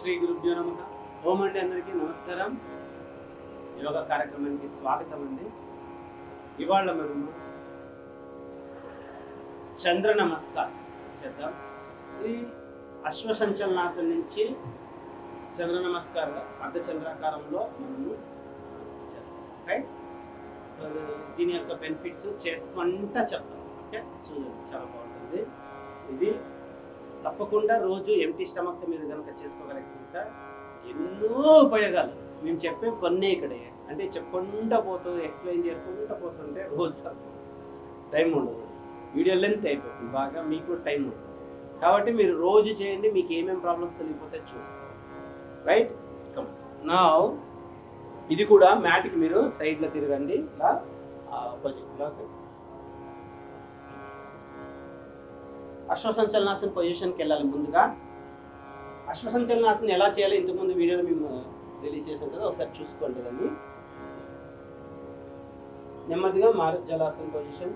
శ్రీ గురుభ్యో నమ. ఓం అండి అందరికీ నమస్కారం. యోగా కార్యక్రమానికి స్వాగతం అండి. ఇవాళ మనము చంద్ర నమస్కారం చేద్దాం. ఇది అశ్వసంచలనాసం నుంచి చంద్ర నమస్కార అర్ధచంద్రాకారంలో మనము చేస్తాం. రైట్ సో దీని యొక్క బెనిఫిట్స్ చేసుకుంటా చెప్తాం. ఓకే? చూడండి చాలా బాగుంటుంది. ఇది తప్పకుండా రోజు ఎంటీ స్టమక్తో మీరు కనుక చేసుకోగలిగితే కనుక ఎన్నో ఉపయోగాలు. మేము చెప్పే కొన్ని ఇక్కడే. అంటే చెప్పకుండా పోతూ ఎక్స్ప్లెయిన్ చేసుకుంటూ పోతుంటే రోజు సరిపోదు. టైం ఉండదు. వీడియో లెంత్ అయిపోతుంది. బాగా మీకు టైం ఉండదు. కాబట్టి మీరు రోజు చేయండి. మీకు ఏమేమి ప్రాబ్లమ్స్ తెలియకపోతే చూసుకోండి రైట్ కమ్ నా ఇది కూడా మ్యాట్కి మీరు సైడ్లో తిరగండి. ఇలా ఆపోజిట్లో అశ్వసంచలనాసన పొజిషన్కి వెళ్ళాలి ముందుగా. అశ్వసంచలనాసన ఎలా చేయాలో? ఇంతకుముందు వీడియోలో మేము రిలీజ్ చేసాం కదా ఒకసారి చూసుకోండి దాన్ని. నెమ్మదిగా మారు పొజిషన్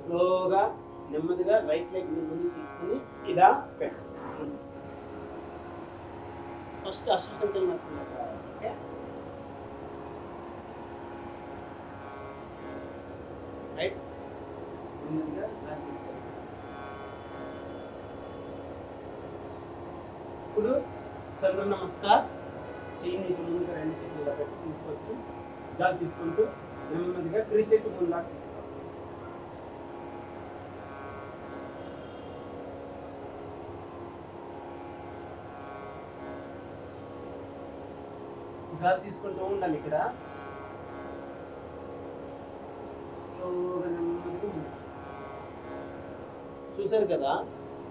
స్లోగా నెమ్మదిగా రైట్ లెగ్ ముందు తీసుకుని ఇలా పెట్టండి ఫస్ట్ అశ్వసంచలనాసన ఓకే రైట్ ముందుగా ఇప్పుడు చంద్ర నమస్కార్. చేయి ఇటు ముందుగా రెండు చేతులు ఇలా పెట్టి తీసుకొచ్చి గాలి తీసుకుంటూ నెమ్మదిగా క్రీసెట్ ముందులా తీసుకోవాలి. గాలి తీసుకుంటూ ఉండాలి ఇక్కడ. స్లోగా నెమ్మదిగా చూశారు కదా?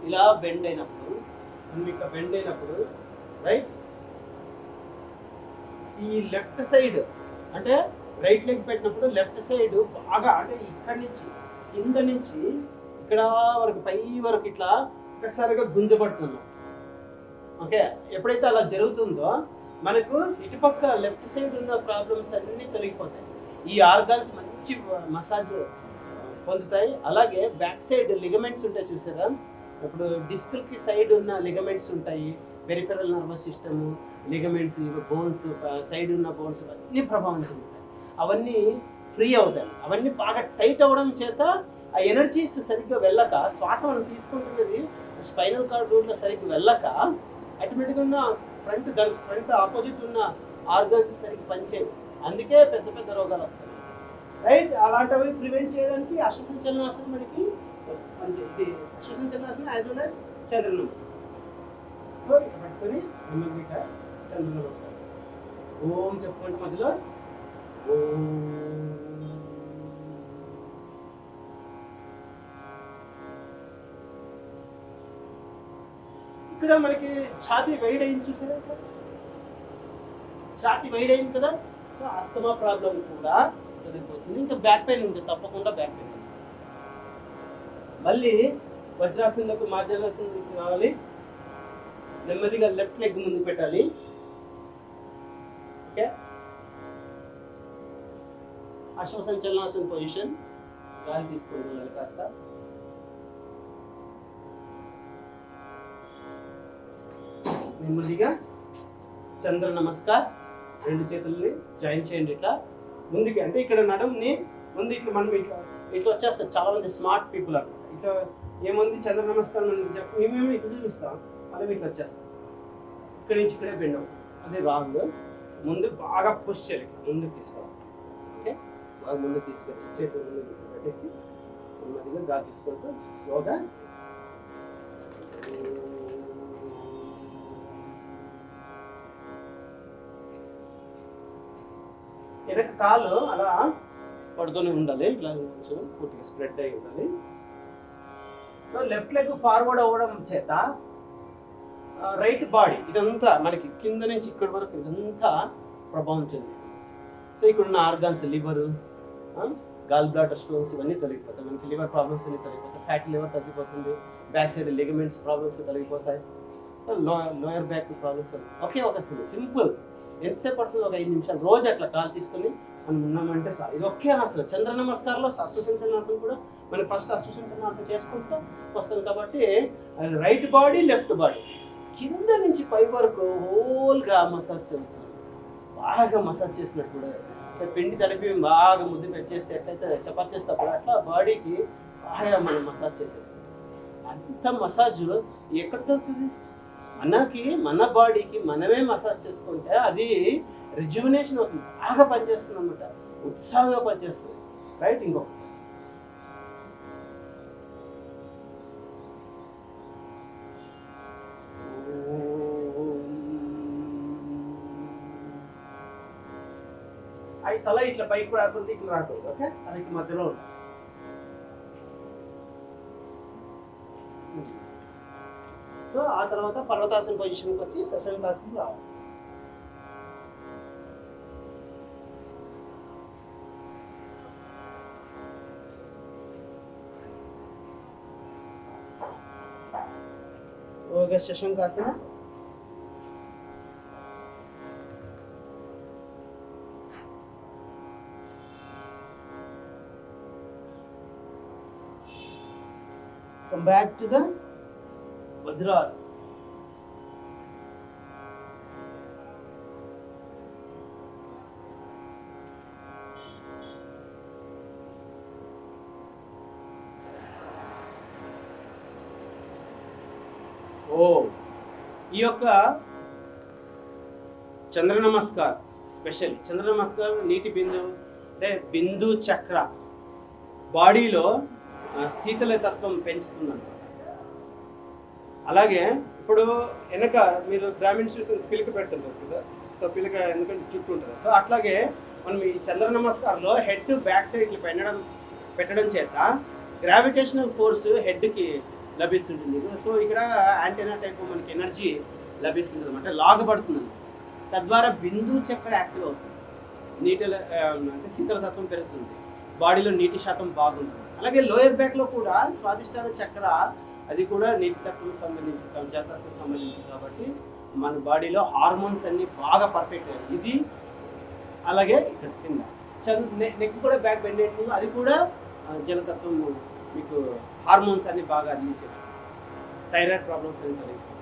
ఇలా బెండ్ అయినప్పుడు మనం ఇట్లా బెండ్ అయినప్పుడు రైట్ ఈ లెఫ్ట్ సైడ్ అంటే రైట్ లెగ్ పెట్టినప్పుడు లెఫ్ట్ సైడ్ బాగా అంటే ఇక్కడి నుంచి కింద నుంచి ఇక్కడ వరకు పై వరకు ఇట్లా ఒక్కసారిగా గుంజబడుతుంది. ఓకే? ఎప్పుడైతే అలా జరుగుతుందో మనకు ఇటుపక్క లెఫ్ట్ సైడ్ ఉన్న ప్రాబ్లమ్స్ అన్నీ తొలగిపోతాయి. ఈ ఆర్గాన్స్ మంచి మసాజ్ పొందుతాయి. అలాగే బ్యాక్ సైడ్ లిగమెంట్స్ ఉంటాయి చూసారా? ఇప్పుడు డిస్కులకి సైడ్ ఉన్న లిగమెంట్స్ ఉంటాయి. Peripheral nervous system ligaments bones side ఉన్న బోన్స్ అన్నీ ప్రభావం చెందుతాయి. అవన్నీ ఫ్రీ అవుతాయి. అవన్నీ బాగా టైట్ అవ్వడం చేత ఆ ఎనర్జీస్ సరిగ్గా వెళ్ళక శ్వాస మనం తీసుకుంటున్నది స్పైనల్ కార్డ్ రూట్లో సరిగ్గా వెళ్ళక ఆటోమేటిక్గా ఉన్న ఫ్రంట్ దాని ఫ్రంట్ ఆపోజిట్ ఉన్న ఆర్గన్స్ సరిగ్గా పనిచేయవు. అందుకే పెద్ద పెద్ద రోగాలు వస్తాయి. రైట్? అలాంటివి ప్రివెంట్ చేయడానికి అశ్వసంచలనాసనం మనకి పనిచేది Ashwasanchalanasana as well as Chandra Namaskaram so ఇక్కడ పట్టుకొని నెమ్మదిగా చంద్ర నమస్కారం ఓం చెప్పుకుంటే మధ్యలో. ఓం ఇక్కడ మనకి ఛాతి వైడ్ అయింది చూసారా? ఛాతి వైడ్ అయింది కదా? సో అస్తమా ప్రాబ్లం కూడా తొలగిపోతుంది ఇంకా బ్యాక్ పెయిన్ ఉంటుంది తప్పకుండా బ్యాక్ పెయిన్. మళ్ళీ వజ్రాసనకు మాజాసనంలోకి రావాలి. నెమ్మదిగా లెఫ్ట్ లెగ్ ముందు పెట్టాలి. ఓకే? అశ్వసంచలనాసన పొజిషన్. గాలి తీసుకొని వెళ్ళాలి కాస్త. నెమ్మదిగా చంద్ర నమస్కార్. రెండు చేతుల్ని జాయిన్ చేయండి ఇట్లా. ముందుకి అంటే ఇక్కడ నడుముని ముందు ఇట్లా మనం ఇట్లా ఇట్లా వచ్చేస్తాం చాలా మంది స్మార్ట్ పీపుల్ అన్నమాట. ఇట్లా ఏముంది? చంద్ర నమస్కారం అని చెప్పి మేమేమో ఇట్లా చూపిస్తాం. అలా ఇట్లా వచ్చేస్తాం. ఇక్కడి నుంచి ఇక్కడే బెండ్ అవుతాం. అది రాంగ్ ముందు బాగా పుష్ చేయాలి. ఇట్లా ముందుకు తీసుకోవాలి ఓకే? బాగా ముందు తీసుకొచ్చి చేతులు ముందు పెట్టేసి నెమ్మదిగా గా తీసుకుంటూ స్లోగా. వెనక కాలు అలా పడుతూనే ఉండాలి. ఇట్లా కొంచెం పూర్తిగా స్ప్రెడ్ అయి ఉండాలి. సో లెఫ్ట్ లెగ్ ఫార్వర్డ్ అవ్వడం చేత రైట్ బాడీ ఇదంతా మనకి కింద నుంచి ఇక్కడి వరకు ఇదంతా ప్రభావం చెందుతుంది సో ఇక్కడ ఉన్న organs liver gall bladder stones ఇవన్నీ తొలగిపోతాయి. మనకి లివర్ ప్రాబ్లమ్స్ అన్ని తొలగిపోతాయి. ఫ్యాటీ లివర్ తగ్గిపోతుంది. బ్యాక్ సైడ్ లిగమెంట్స్ ప్రాబ్లమ్స్ తొలగిపోతాయి. లోయర్ బ్యాక్ ప్రాబ్లమ్స్ ఒకే ఒక సింపుల్. ఎంతసేపు పడుతుంది? ఒక ఐదు నిమిషాలు. రోజు అట్లా కాలు తీసుకొని మనం ఉన్నామంటే సార్. ఇది ఒకే ఆసనం చంద్ర నమస్కారంలో అశ్వసించనాసనం కూడా మనం ఫస్ట్ అశ్వసించనాసనం చేసుకుంటూ వస్తాం కాబట్టి రైట్ బాడీ లెఫ్ట్ బాడీ కింద నుంచి పై వరకు హోల్గా మసాజ్ చేస్తాం బాగా మసాజ్ చేసినట్టు కూడా. పిండి తడిపి బాగా ముద్దు పెట్టేస్తే ఎట్లయితే చపాతి చేసేటప్పుడు అట్లా బాడీకి బాగా మనం మసాజ్ చేసేస్తాం అంత మసాజ్ ఎక్కడ దొరుకుతుంది? మనకి మన బాడీకి మనమే మసాజ్ చేసుకుంటే అది రిజ్యుమినేషన్ అవుతుంది. బాగా పనిచేస్తుంది అనమాట ఉత్సాహంగా పనిచేస్తుంది. రైట్ ఇంకొక అవి తల ఇట్లా పైకి రాకుండా ఇట్లా రాకూడదు ఓకే? అది మధ్యలో ఉంటుంది సో ఆ తర్వాత పర్వతాసన పొజిషన్కి వచ్చి సెషన్ క్లాస్కి రావాలి ఓకే సెషన్ కాసిన come back to the Vajras ఓ ఈ యొక్క చంద్ర నమస్కార్ స్పెషల్. చంద్ర నమస్కార్ నీటి బిందు అంటే బిందు చక్ర బాడీలో శీతల శీతలతత్వం పెంచుతుందన్నమాట అలాగే ఇప్పుడు వెనక మీరు గ్రామీణ పిలిక పిలక పెడుతుంటారు కదా. సో పిలిక ఎందుకంటే చుట్టూ ఉంటుంది. సో అట్లాగే మనం ఈ చంద్ర నమస్కారంలో హెడ్ బ్యాక్ సైడ్ ఇట్లా పెట్టడం పెట్టడం చేత గ్రావిటేషనల్ ఫోర్స్ హెడ్కి లభిస్తుంటుంది. సో ఇక్కడ యాంటీనా టైప్ మనకి ఎనర్జీ లభిస్తుంది అనమాట లాగబడుతుంది తద్వారా బిందు చక్ర యాక్టివ్ అవుతుంది. నీటి అంటే శీతలతత్వం పెరుగుతుంది. బాడీలో నీటి శాతం బాగుంటుంది. అలాగే లోయర్ బ్యాక్లో కూడా స్వాదిష్టాన చక్ర అది కూడా నీటి తత్వం సంబంధించి జలతత్వం సంబంధించి కాబట్టి మన బాడీలో హార్మోన్స్ అన్ని బాగా పర్ఫెక్ట్ ఇది అలాగే ఇక్కడ కింద. చంద్ర నెక్ కూడా బ్యాక్ బెండ్ అయ్యేది అది కూడా జలతత్వం మీకు హార్మోన్స్ అన్ని బాగా రిలీజ్ థైరాయిడ్ ప్రాబ్లమ్స్ అన్ని తొలగిపోతాయి.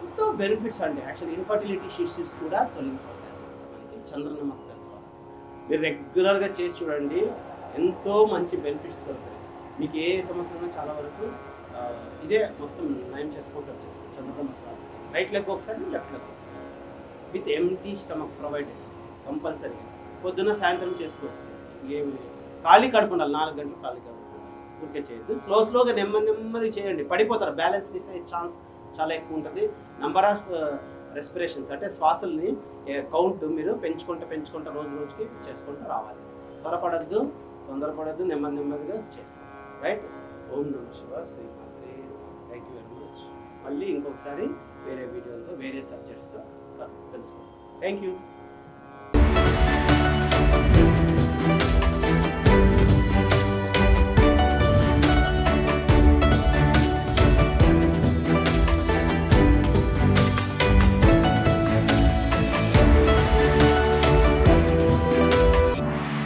ఎంతో బెనిఫిట్స్ అండి. యాక్చువల్లీ ఇన్ఫర్టిలిటీ ఇష్యూస్ కూడా తొలగిపోతాయి. మనకి చంద్ర నమస్కారం. మీరు రెగ్యులర్గా చేసి చూడండి. ఎంతో మంచి బెనిఫిట్స్ దొరుకుతాయి. మీకు ఏ సమస్య చాలా వరకు ఇదే మొత్తం నయం చేసుకుంటూ వచ్చేసి చంద్ర సార్. రైట్ లెగ్ ఒకసారి లెఫ్ట్ లెగ్ ఒకసారి. With empty stomach provided compulsory పొద్దున్న సాయంత్రం చేసుకోవచ్చు. ఏమి ఖాళీ కడుపు ఉండాలి నాలుగు గంటలు ఖాళీ కడుపుండాలి. ఊరికే చేయొద్దు. స్లో స్లోగా నెమ్మది నెమ్మది చేయండి. పడిపోతారు. బ్యాలెన్స్ మిస్ అయ్యే ఛాన్స్ చాలా ఎక్కువ ఉంటుంది. నంబర్ ఆఫ్ రెస్పిరేషన్స్ అంటే శ్వాసల్ని కౌంట్ మీరు పెంచుకుంటూ పెంచుకుంటూ రోజు రోజుకి చేసుకుంటూ రావాలి. త్వరపడద్దు తొందరపడద్దు నెమ్మది నెమ్మదిగా చేసుకోండి. రైట్ ఓం నమ Shiva Shri thank you very much మళ్ళీ ఇంకొకసారి వేరే వీడియోలతో వేరే సబ్జెక్ట్స్తో తెలుసుకోండి థ్యాంక్ యూ